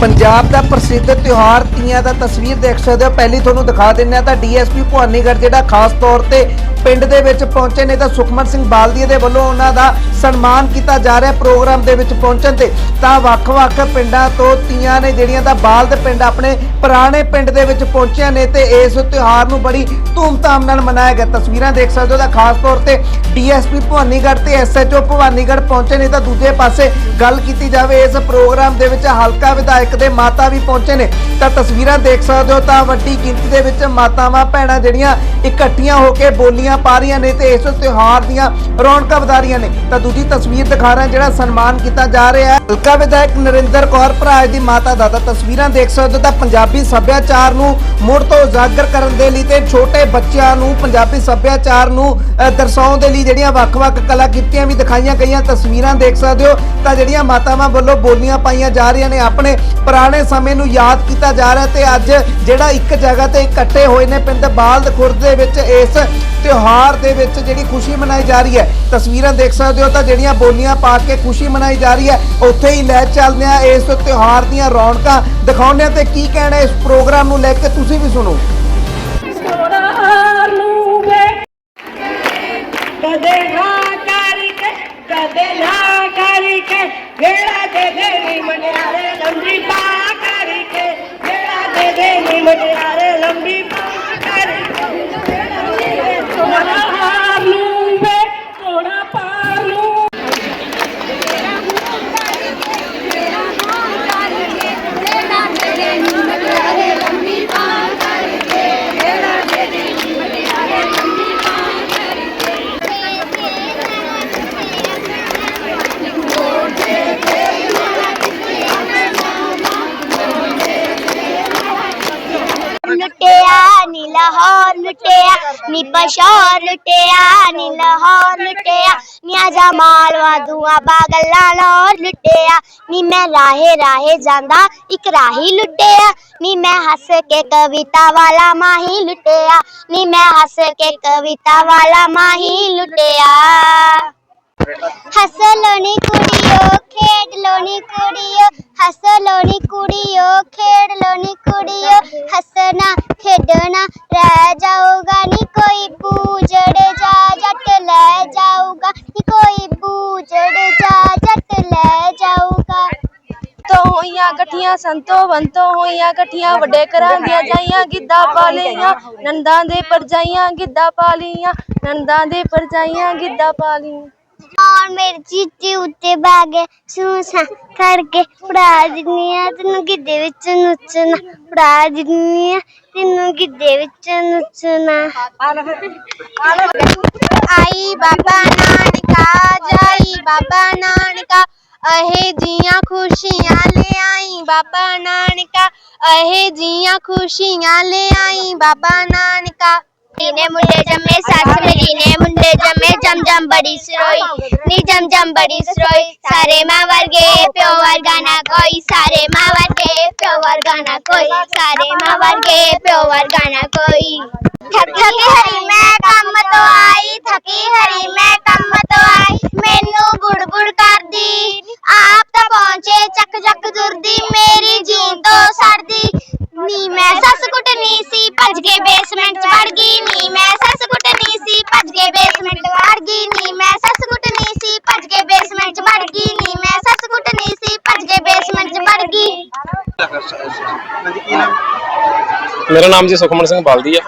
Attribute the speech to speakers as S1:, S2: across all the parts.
S1: ਪੰਜਾਬ ਦਾ ਪ੍ਰਸਿੱਧ ਤਿਉਹਾਰ ਤੀਆਂ ਦਾ ਤਸਵੀਰ ਦੇਖ ਸਕਦੇ ਹੋ। ਪਹਿਲੀ ਤੁਹਾਨੂੰ ਦਿਖਾ ਦਿੰਦੇ ਆ ਤਾਂ ਡੀਐਸਪੀ ਭਵਾਨੀਗੜ੍ਹ ਜਿਹੜਾ ਖਾਸ ਤੌਰ ਤੇ ਪਿੰਡ ਦੇ ਵਿੱਚ ਪਹੁੰਚੇ ਨੇ ਤਾਂ ਸੁਖਮਨ ਸਿੰਘ ਬਾਲਦੀਏ ਦੇ ਵੱਲੋਂ ਉਹਨਾਂ ਦਾ ਸਨਮਾਨ ਕੀਤਾ ਜਾ ਰਿਹਾ ਪ੍ਰੋਗਰਾਮ ਦੇ ਵਿੱਚ ਪਹੁੰਚਣ ਤੇ। ਤਾਂ ਵੱਖ-ਵੱਖ ਪਿੰਡਾਂ ਤੋਂ ਤੀਆਂ ਨੇ ਜਿਹੜੀਆਂ ਤਾਂ ਬਾਲਦ ਪਿੰਡ ਆਪਣੇ ਪੁਰਾਣੇ ਪਿੰਡ ਦੇ ਵਿੱਚ ਪਹੁੰਚਿਆ ਨੇ ਤੇ ਇਸ ਤਿਉਹਾਰ ਨੂੰ ਬੜੀ ਧੂਮਧਾਮ ਨਾਲ ਮਨਾਇਆ ਗਿਆ। ਤਸਵੀਰਾਂ ਦੇਖ ਸਕਦੇ ਹੋ ਤਾਂ ਖਾਸ ਤੌਰ ਤੇ ਡੀਐਸਪੀ ਭਵਾਨੀਗੜ੍ਹ ਤੇ ਐਸਐਚਓ ਭਵਾਨੀਗੜ੍ਹ ਪਹੁੰਚੇ ਨੇ ਤਾਂ ਦੂਜੇ ਪਾਸੇ ਗੱਲ ਕੀਤੀ ਜਾਵੇ, ਇਸ ਪ੍ਰੋਗਰਾਮ ਦੇ ਵਿੱਚ ਹਲਕਾ ਵਿਧਾਇਕ ਦੇ ਮਾਤਾ ਵੀ ਪਹੁੰਚੇ ਨੇ। ਤਾਂ ਤਸਵੀਰਾਂ ਦੇਖ ਸਕਦੇ ਹੋ ਤਾਂ ਵੱਡੀ ਗਿਣਤੀ ਦੇ ਵਿੱਚ ਮਾਤਾਵਾਂ ਭੈਣਾਂ ਜਿਹੜੀਆਂ ਇਕੱਠੀਆਂ ਹੋ ਕੇ ਬੋਲੀਆਂ ਪਾ ਰਹੀਆਂ ਨੇ ਤੇ ਇਸ ਤਿਉਹਾਰ ਦੀਆਂ ਰੌਣਕਾਂ ਵਧਾ ਰਹੀਆਂ ਨੇ। ਤਾਂ ਦੂਜੀ ਤਸਵੀਰ ਦਿਖਾ ਰਹੇ ਜਿਹੜਾ ਸਨਮਾਨ ਕੀਤਾ ਜਾ ਰਿਹਾ ਹੈ। ਹਲਕਾ ਵਿਧਾਇਕ ਨਰਿੰਦਰ ਕੌਰ ਭਰਾਜ ਦੀ ਮਾਤਾ ਦਾ ਤਾਂ ਤਸਵੀਰਾਂ ਦੇਖ ਸਕਦੇ ਹੋ ਤਾਂ ਪੰਜਾਬੀ ਸੱਭਿਆਚਾਰ ਨੂੰ ਮੁੜ ਤੋਂ ਉਜਾਗਰ ਕਰਨ ਦੇ ਲਈ ਤੇ ਛੋਟੇ ਬੱਚਿਆਂ ਨੂੰ ਪੰਜਾਬੀ ਸੱਭਿਆਚਾਰ ਨੂੰ ਦਰਸਾਉਣ ਦੇ ਲਈ ਜਿਹੜੀਆਂ ਵੱਖ-ਵੱਖ ਕਲਾਕ੍ਰਿਤੀਆਂ ਵੀ ਦਿਖਾਈਆਂ ਗਈਆਂ ਤਸਵੀਰਾਂ ਦੇਖ ਸਕਦੇ ਹੋ। ਤਾਂ ਜਿਹੜੀਆਂ ਮਾਤਾਵਾਂ ਵੱਲੋਂ ਬੋਲੀਆਂ ਪਾਈਆਂ ਜਾ ਰਹੀਆਂ ਨੇ, ਆਪਣੇ ਪੁਰਾਣੇ ਸਮੇਂ ਨੂੰ ਯਾਦ ਕੀਤਾ ਜਾ ਰਿਹਾ ਤੇ ਅੱਜ ਜਿਹੜਾ ਇੱਕ ਜਗ੍ਹਾ ਤੇ ਇਕੱਠੇ ਹੋਏ ਨੇ ਪਿੰਡ ਬਾਲਦ ਖੁਰਦ ਦੇ ਵਿੱਚ ਇਸ ਤਿਉਹਾਰ ਤਿਉਹਾਰ ਦੇ ਵਿੱਚ ਜਿਹੜੀ ਖੁਸ਼ੀ ਮਨਾਈ ਜਾ ਰਹੀ ਹੈ, ਤਸਵੀਰਾਂ ਦੇਖ ਸਕਦੇ ਹੋ ਤਾਂ ਜਿਹੜੀਆਂ ਬੋਲੀਆਂ ਪਾ ਕੇ ਖੁਸ਼ੀ ਮਨਾਈ ਜਾ ਰਹੀ ਹੈ, ਉੱਥੇ ਹੀ ਲੈ ਚੱਲਦੇ ਆ ਇਸ ਤਿਉਹਾਰ ਦੀਆਂ ਰੌਣਕਾਂ। ਦਿਖਾਉਂਦੇ ਆ ਤੇ ਕੀ ਕਹਿਣਾ ਇਸ ਪ੍ਰੋਗਰਾਮ ਨੂੰ ਲੈ ਕੇ ਤੁਸੀਂ ਵੀ ਸੁਣੋ।
S2: ਨੀ
S3: ਪਸ਼ੌਰ ਲੁੱਟਿਆ ਨੀ ਲਾਹੌਰ, ਲੁੱਟਿਆ। ਨੀ ਆਜਾ ਮਾਲਵਾ ਦੂਆ ਬਾਗਲਾ ਲਾਹੌਰ ਲੁੱਟਿਆ। ਨੀ ਮੈਂ ਰਾਹੇ ਰਾਹੇ ਜਾਂਦਾ, ਇੱਕ ਰਾਹੀ ਲੁੱਟਿਆ। ਨੀ ਮੈਂ ਹੱਸ ਕੇ ਕਵਿਤਾ ਵਾਲਾ ਮਾਹੀ ਲੁੱਟਿਆ। ਨੀ ਮੈਂ ਹੱਸ ਕੇ ਕਵਿਤਾ ਵਾਲਾ ਮਾਹੀ ਲੁੱਟਿਆ। ਹੱਸ ਲੋ ਨੀ ਕੁੜੀਓ ਖੇਡ ਲੋ ਨੀ ਕੁੜੀਓ ਹੱਸ ਲੋ ਨੀ ਕੁੜੀਓ ਖੇਡ ਲੋ ਨੀ ਕੁੜੀਓ ਹੱਸਣਾ ਖੇਡਣਾ ਰਹਿ ਜਾਊਗਾ ਨੀ ਕੋਈ ਬੂਝੜ ਜਾ ਜੱਟ ਲੈ ਜਾਊਗਾ ਨੀ ਕੋਈ ਬੂਝੜ ਜਾ ਜੱਟ ਲੈ ਜਾਊਗਾ
S4: ਤੋਂ ਹੋਈਆਂ ਇਕੱਠੀਆਂ ਸੰਤੋ ਬੰਤੋ ਹੋਈਆਂ ਇਕੱਠੀਆਂ ਵੱਡੇ ਘਰਾਂ ਦੀਆਂ ਜਾਈਆਂ ਗਿੱਧਾ ਪਾ ਲਈਆਂ ਨੰਦਾਂ ਦੇ ਪਰਜਾਈਆਂ और मेरी चीची उत्ते बागे सूसा करके उड़ा दिनिया
S3: तेनू गिद्धे विच नचना उड़ा दिनिया तेनू गिद्धे विच नचना आई बाबा नानका, जाई बाबा नानका, अहे जिया खुशियाँ ले आई बाबा नानका, अहे जिया खुशियाँ ले आई बाबा नानका। ने मुंडे जमे सास मेरी ने ਖੁਸ਼ੀਆਂ ਲੈ ਆਈ ਬਾਬਾ ਨਾਨਕਾ ਨੇ ਮੁੰਡੇ ਜੰਮੇ ਸੱਸ ਮੇਰੀ ਨੇ ਮੁੰਡੇ ਜੰਮੇ ਜਮ ਜਮ ਬੜੀ ਸਰੋਈ ਨੀ ਜਮ ਜਮ ਬੜੀ ਸਰੋਈ ਸਾਰੇ ਮਾਂ ਵਰਗੇ ਪਿਓ ਵਰਗਾ ਨਾ ਕੋਈ ਸਾਰੇ ਮਾਂ ਮੇਰਾ
S5: ਨਾਮ
S6: ਜੀ ਸੁਖਮਨ ਸਿੰਘ ਬਾਲਦੀ ਹੈ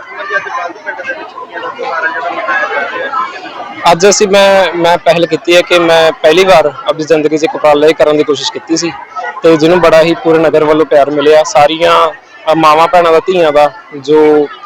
S5: ਅੱਜ
S6: ਅਸੀਂ ਮੈਂ ਮੈਂ ਪਹਿਲ ਕੀਤੀ ਹੈ ਕਿ ਮੈਂ ਪਹਿਲੀ ਵਾਰ ਆਪਣੀ ਜ਼ਿੰਦਗੀ 'ਚ ਇੱਕ ਉਪਰਾਲਾ ਕਰਨ ਦੀ ਕੋਸ਼ਿਸ਼ ਕੀਤੀ ਸੀ ਤੇ ਜਿਹਨੂੰ ਬੜਾ ਹੀ ਪੂਰੇ ਨਗਰ ਵੱਲੋਂ ਪਿਆਰ ਮਿਲਿਆ। ਸਾਰੀਆਂ ਅ, ਮਾਵਾਂ ਭੈਣਾਂ ਦਾ ਧੀਆਂ ਦਾ ਜੋ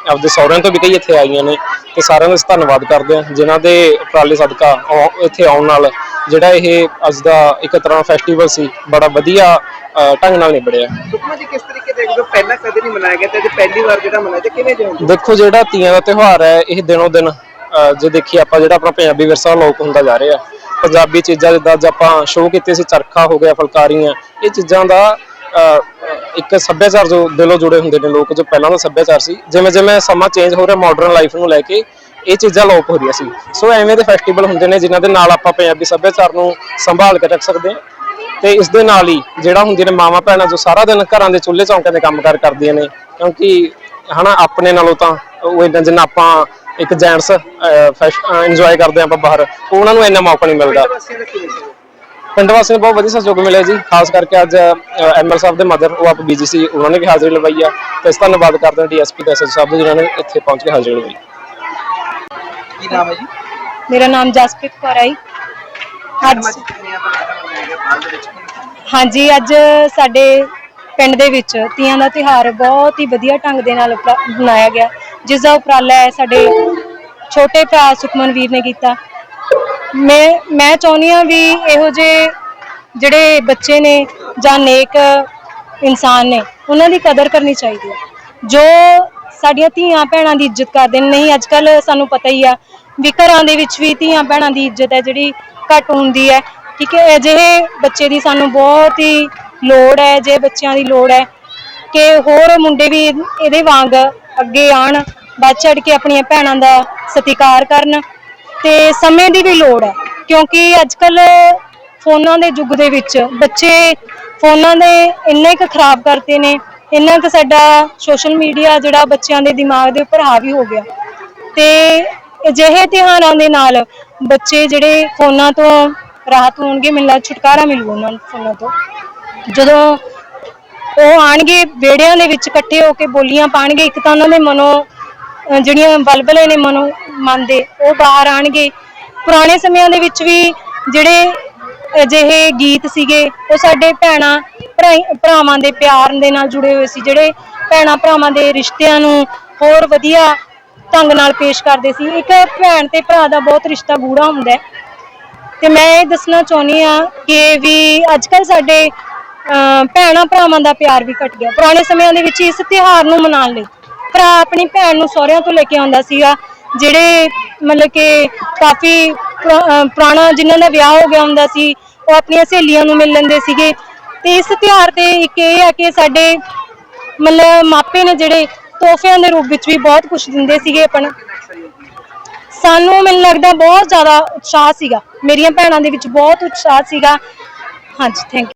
S6: ਆਪਦੇ ਸਹੁਰਿਆਂ ਤੋਂ ਵੀ ਕਈ ਇੱਥੇ ਆਈਆਂ ਨੇ ਤੇ ਸਾਰਿਆਂ ਦਾ ਅਸੀਂ ਧੰਨਵਾਦ ਕਰਦੇ ਹਾਂ। ਜਿਨ੍ਹਾਂ ਦੇ ਉਪਰਾਲੇ ਸਦਕਾ ਆਉ- ਇੱਥੇ ਆਉਣ ਨਾਲ ਜਿਹੜਾ ਇਹ ਅੱਜ ਦਾ ਇੱਕ ਤਰ੍ਹਾਂ ਫੈਸਟੀਵਲ ਸੀ ਬੜਾ ਵਧੀਆ ਅ, ਢੰਗ ਨਾਲ ਨਿਬੜਿਆ।
S5: ਸੁਖਮਾ ਜੀ ਕਿਸ ਤਰੀਕੇ ਦੇਖਦੇ ਹੋ? ਪਹਿਲਾਂ ਕਦੇ ਨਹੀਂ ਮਨਾਇਆ ਗਿਆ ਤੇ ਅੱਜ ਪਹਿਲੀ ਵਾਰ ਜਿਹੜਾ ਮਨਾਇਆ ਤੇ ਕਿਵੇਂ ਜਾਉਂਦੇ
S6: ਦੇਖੋ ਜਿਹੜਾ ਤੀਆਂ ਦਾ ਤਿਉਹਾਰ ਹੈ ਇਹ ਦਿਨੋਂ ਦਿਨ ਅਹ, ਜੇ ਦੇਖੀਏ ਆਪਾਂ ਜਿਹੜਾ ਆਪਣਾ ਪੰਜਾਬੀ ਵਿਰਸਾ ਲੋਪ ਹੁੰਦਾ ਜਾ ਰਿਹਾ। ਪੰਜਾਬੀ ਚੀਜ਼ਾਂ ਜਿੱਦਾਂ ਅੱਜ ਆਪਾਂ ਸ਼ੋਅ ਕੀਤੇ ਸੀ ਚਰਖਾ ਹੋ ਗਿਆ ਫੁਲਕਾਰੀਆਂ ਇਹ ਚੀਜ਼ਾਂ ਦਾ ਇੱਕ ਸੱਭਿਆਚਾਰ ਜੋ ਦਿਲੋਂ ਜੁੜੇ ਹੁੰਦੇ ਨੇ ਲੋਕ, ਜੋ ਪਹਿਲਾਂ ਦਾ ਸੱਭਿਆਚਾਰ ਸੀ ਜਿਵੇਂ ਜਿਵੇਂ ਸਮਾਂ ਚੇਂਜ ਹੋ ਰਿਹਾ ਮਾਡਰਨ ਲਾਈਫ ਨੂੰ ਲੈ ਕੇ, ਇਹ ਚੀਜ਼ਾਂ ਲੋਪ ਹੋ ਰਹੀਆਂ ਸੀ। ਸੋ ਐਵੇਂ ਦੇ ਫੈਸਟੀਵਲ ਹੁੰਦੇ ਨੇ ਜਿਨ੍ਹਾਂ ਦੇ ਨਾਲ ਆਪਾਂ ਪੰਜਾਬੀ ਸੱਭਿਆਚਾਰ ਨੂੰ ਸੰਭਾਲ ਕੇ ਰੱਖ ਸਕਦੇ ਹਾਂ। ਤੇ ਇਸ ਦੇ ਨਾਲ ਹੀ ਜਿਹੜਾ ਹੁੰਦੀਆਂ ਨੇ ਮਾਵਾਂ ਭੈਣਾਂ ਜੋ ਸਾਰਾ ਦਿਨ ਘਰਾਂ ਦੇ ਚੁੱਲ੍ਹੇ ਚੌਂਕਿਆਂ ਦੇ ਕੰਮ ਕੰਮਕਾਰ ਕਰਦੀਆਂ ਨੇ, ਕਿਉਂਕਿ ਹਨਾ, ਆਪਣੇ ਨਾਲੋਂ ਤਾਂ ਉਹ ਇੰਨਾ ਜਿੰਨਾ ਆਪਾਂ ਇੱਕ ਜੈਂਟਸ ਇੰਜੋਏ ਕਰਦੇ ਹਾਂ ਆਪਾਂ ਬਾਹਰ, ਉਹਨਾਂ ਨੂੰ ਇੰਨਾ ਮੌਕਾ ਨਹੀਂ ਮਿਲਦਾ। ਪਿੰਡ ਵਾਸੀਆਂ ਨੂੰ ਬਹੁਤ ਵਧੀਆ ਸਹਿਯੋਗ ਮਿਲਿਆ ਜੀ। ਖਾਸ ਕਰਕੇ ਅੱਜ ਐਮਐਲ ਸਾਹਿਬ ਦੇ ਮਦਰ ਉਹ ਆਪ ਬੀਜੀ ਸੀ ਉਹਨਾਂ ਨੇ ਵੀ ਹਾਜ਼ਰੀ ਲਵਾਈ ਆ। ਤੇ ਇਸ ਧੰਨਵਾਦ ਕਰਦੇ ਹਾਂ ਡੀਐਸਪੀ ਐਸਐਸ ਸਾਹਿਬ ਦਾ ਜਿਨ੍ਹਾਂ ਨੇ ਇੱਥੇ ਪਹੁੰਚ ਕੇ ਹਾਜ਼ਰੀ ਲਵਾਈ।
S5: ਕੀ ਨਾਮ ਹੈ ਜੀ?
S4: ਮੇਰਾ ਨਾਮ ਜਸਪ੍ਰੀਤ ਕੌਰ ਹੈ। ਅੱਜ ਹਾਂਜੀ। ਅੱਜ ਸਾਡੇ ਪਿੰਡ ਦੇ ਵਿੱਚ ਤੀਆਂ ਦਾ ਤਿਉਹਾਰ ਬਹੁਤ ਹੀ ਵਧੀਆ ਢੰਗ ਦੇ ਨਾਲ ਮਨਾਇਆ ਗਿਆ। ਜਿਸ ਦਾ ਉਪਰਾਲਾ ਹੈ ਸਾਡੇ ਛੋਟੇ ਭਰਾ ਸੁਖਮਨ ਵੀਰ ਨੇ ਕੀਤਾ। ਮੈਂ ਮੈਂ ਚਾਹੁੰਦੀ ਹਾਂ ਵੀ ਇਹੋ ਜਿਹੇ ਜਿਹੜੇ ਬੱਚੇ ਨੇ ਜਾਂ ਨੇਕ ਇਨਸਾਨ ਨੇ, ਉਹਨਾਂ ਦੀ ਕਦਰ ਕਰਨੀ ਚਾਹੀਦੀ ਹੈ। ਜੋ ਸਾਡੀਆਂ ਧੀਆਂ ਭੈਣਾਂ ਦੀ ਇੱਜ਼ਤ ਕਰਦੇ ਨੇ, ਨਹੀਂ ਅੱਜ ਕੱਲ ਸਾਨੂੰ ਪਤਾ ਹੀ ਆ ਵੀ ਘਰਾਂ ਦੇ ਵਿੱਚ ਵੀ ਧੀਆਂ ਭੈਣਾਂ ਦੀ ਇੱਜ਼ਤ ਹੈ, ਜਿਹੜੀ ਘੱਟ ਹੁੰਦੀ ਹੈ। ਠੀਕ ਹੈ, ਅਜਿਹੇ ਬੱਚੇ ਦੀ ਸਾਨੂੰ ਬਹੁਤ ਹੀ ਲੋੜ ਹੈ ਜੇ ਬੱਚਿਆਂ ਦੀ ਲੋੜ ਹੈ ਕਿ ਹੋਰ ਮੁੰਡੇ ਵੀ ਇਹਦੇ ਵਾਂਗ ਅੱਗੇ ਆਣ ਵੱਧ ਚੜ ਕੇ ਆਪਣੀਆਂ ਭੈਣਾਂ ਦਾ ਸਤਿਕਾਰ ਕਰਨ। ਤੇ ਸਮੇਂ ਦੀ ਵੀ ਲੋੜ ਹੈ, ਕਿਉਂਕਿ ਅੱਜ ਕੱਲ ਫੋਨਾਂ ਦੇ ਯੁੱਗ ਦੇ ਵਿੱਚ ਬੱਚੇ ਫੋਨਾਂ ਦੇ ਇੰਨੇ ਕੁ ਖਰਾਬ ਕਰਤੇ ਨੇ, ਇੰਨਾ ਕੁ ਸਾਡਾ ਸੋਸ਼ਲ ਮੀਡੀਆ ਜਿਹੜਾ ਬੱਚਿਆਂ ਦੇ ਦਿਮਾਗ ਦੇ ਉੱਪਰ ਹਾਵੀ ਹੋ ਗਿਆ। ਤੇ ਅਜਿਹੇ ਤਿਉਹਾਰਾਂ ਦੇ ਨਾਲ ਬੱਚੇ ਜਿਹੜੇ ਫੋਨਾਂ ਤੋਂ ਰਾਹਤ ਹੋਣਗੇ, ਮਿਲਣਾ, ਛੁਟਕਾਰਾ ਮਿਲੂ ਉਹਨਾਂ ਨੂੰ ਫੋਨਾਂ ਤੋਂ। ਜਦੋਂ ਉਹ ਆਣਗੇ ਵਿਹੜਿਆਂ ਦੇ ਵਿੱਚ ਇਕੱਠੇ ਹੋ ਕੇ ਬੋਲੀਆਂ ਪਾਣਗੇ, ਇੱਕ ਤਾਂ ਉਹਨਾਂ ਦੇ ਮਨੋਂ ਅਹ ਜਿਹੜੀਆਂ ਬਲਬਲੇ ਨੇ ਮਨੋ ਮਨ ਦੇ ਉਹ ਬਾਹਰ ਆਣਗੇ ਪੁਰਾਣੇ ਸਮਿਆਂ ਦੇ ਵਿੱਚ ਵੀ ਜਿਹੜੇ ਅਜਿਹੇ ਗੀਤ ਸੀਗੇ ਉਹ ਸਾਡੇ ਭੈਣਾਂ ਭਰਾਈ- ਭਰਾਵਾਂ ਦੇ ਪਿਆਰ ਦੇ ਨਾਲ ਜੁੜੇ ਹੋਏ ਸੀ ਜਿਹੜੇ ਭੈਣਾਂ ਭਰਾਵਾਂ ਦੇ ਰਿਸ਼ਤਿਆਂ ਨੂੰ ਹੋਰ ਵਧੀਆ ਢੰਗ ਨਾਲ ਪੇਸ਼ ਕਰਦੇ ਸੀ। ਇੱਕ ਭੈਣ ਤੇ ਭਰਾ ਦਾ ਬਹੁਤ ਰਿਸ਼ਤਾ ਗੂੜਾ ਹੁੰਦਾ ਹੈ। ਤੇ ਮੈਂ ਇਹ ਦੱਸਣਾ ਚਾਹੁੰਦੀ ਆ ਕਿ ਵੀ ਅੱਜ ਕੱਲ ਸਾਡੇ ਅਹ, ਭੈਣਾਂ ਭਰਾਵਾਂ ਦਾ ਪਿਆਰ ਵੀ ਘਟ ਗਿਆ। ਪੁਰਾਣੇ ਸਮਿਆਂ ਦੇ ਵਿੱਚ ਇਸ ਤਿਉਹਾਰ ਨੂੰ ਮਨਾਉਣ ਲਈ ਭਰਾ ਆਪਣੀ ਭੈਣ ਨੂੰ ਸਹੁਰਿਆਂ ਤੋਂ ਲੈ ਕੇ ਆਉਂਦਾ ਸੀਗਾ, ਜਿਹੜੇ ਮਤਲਬ ਕਿ ਕਾਫੀ ਪੁਰਾਣਾ ਜਿਨ੍ਹਾਂ ਦਾ ਵਿਆਹ ਹੋ ਗਿਆ ਹੁੰਦਾ ਸੀ, ਉਹ ਆਪਣੀਆਂ ਸਹੇਲੀਆਂ ਨੂੰ ਮਿਲ ਲੈਂਦੇ ਸੀਗੇ। ਤੇ ਇਸ ਤਿਉਹਾਰ ਤੇ ਇੱਕ ਇਹ ਆ ਕਿ ਸਾਡੇ ਮਤਲਬ ਮਾਪੇ ਨੇ ਜਿਹੜੇ ਤੋਹਫਿਆਂ ਦੇ ਰੂਪ ਵਿੱਚ ਵੀ ਬਹੁਤ ਕੁਝ ਦਿੰਦੇ ਸੀਗੇ ਆਪਣਾ। ਸਾਨੂੰ ਮੈਨੂੰ ਲੱਗਦਾ ਬਹੁਤ ਜ਼ਿਆਦਾ ਉਤਸ਼ਾਹ ਸੀਗਾ। ਮੇਰੀਆਂ ਭੈਣਾਂ ਦੇ ਵਿੱਚ ਬਹੁਤ ਉਤਸ਼ਾਹ ਸੀਗਾ। ਹਾਂਜੀ ਥੈਂਕ